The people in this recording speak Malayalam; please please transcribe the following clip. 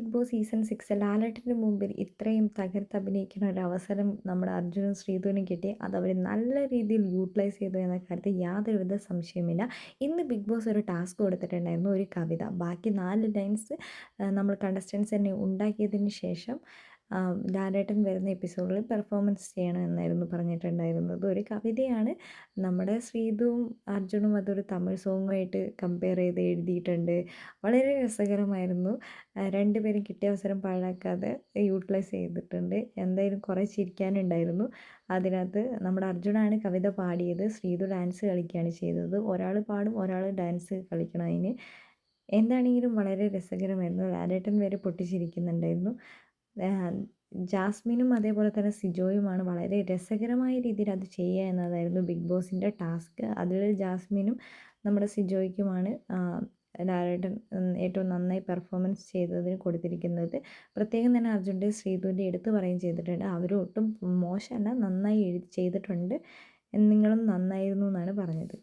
ബിഗ് ബോസ് സീസൺ സിക്സ് ലാലട്ടിന് മുമ്പിൽ ഇത്രയും തകർത്ത് അഭിനയിക്കുന്ന ഒരു അവസരം നമ്മുടെ അർജുനും ശ്രീധുവിനും കിട്ടി. അത് അവർ നല്ല രീതിയിൽ യൂട്ടിലൈസ് ചെയ്തു എന്ന കാര്യത്തിൽ യാതൊരുവിധ സംശയമില്ല ഇന്ന് ബിഗ് ബോസ് ഒരു ടാസ്ക് കൊടുത്തിട്ടുണ്ടായിരുന്നു ഒരു കവിത. ബാക്കി നാല് ലൈൻസ് നമ്മൾ കണ്ടസ്റ്റൻസ് തന്നെ ഉണ്ടാക്കിയതിന് ശേഷം ലാലേട്ടൻ വരുന്ന എപ്പിസോഡിൽ പെർഫോമൻസ് ചെയ്യണം എന്നായിരുന്നു പറഞ്ഞിട്ടുണ്ടായിരുന്നത്. ഒരു കവിതയാണ് നമ്മുടെ ശ്രീതുവും അർജുനും അതൊരു തമിഴ് സോങ്ങുമായിട്ട് കമ്പയർ ചെയ്ത് എഴുതിയിട്ടുണ്ട്. വളരെ രസകരമായിരുന്നു. രണ്ടുപേരും കിട്ടിയ അവസരം പാഴാക്കാതെ യൂട്ടിലൈസ് ചെയ്തിട്ടുണ്ട്. എന്തായാലും കുറേ ചിരിക്കാനുണ്ടായിരുന്നു. അതിനകത്ത് നമ്മുടെ അർജുനാണ് കവിത പാടിയത്. ശ്രീതു ഡാൻസ് കളിക്കുകയാണ് ചെയ്തത്. ഒരാൾ പാടും ഒരാൾ ഡാൻസ് കളിക്കണം. അതിന് എന്താണെങ്കിലും വളരെ രസകരമായിരുന്നു. ലാലേട്ടൻ വരെ പൊട്ടിച്ചിരിക്കുന്നുണ്ടായിരുന്നു. ജാസ്മിനും അതേപോലെ തന്നെ സിജോയുമാണ് വളരെ രസകരമായ രീതിയിൽ അത് ചെയ്യുക എന്നതായിരുന്നു ബിഗ് ബോസിന്റെ ടാസ്ക്. അതിൽ ജാസ്മിനും നമ്മുടെ സിജോയ്ക്കുമാണ് ഡയറക്ടർ ഏറ്റവും നന്നായി പെർഫോമൻസ് ചെയ്തതിന് കൊടുത്തിരിക്കുന്നത്. പ്രത്യേകം തന്നെ അർജുന്റെ ശ്രീധുവിന്റെ എടുത്ത് പറയുകയും ചെയ്തിട്ടുണ്ട്. അവരും ഒട്ടും മോശമല്ല നന്നായി എഴുതി ചെയ്തിട്ടുണ്ട്. നിങ്ങളും നന്നായിരുന്നു എന്നാണ് പറഞ്ഞത്.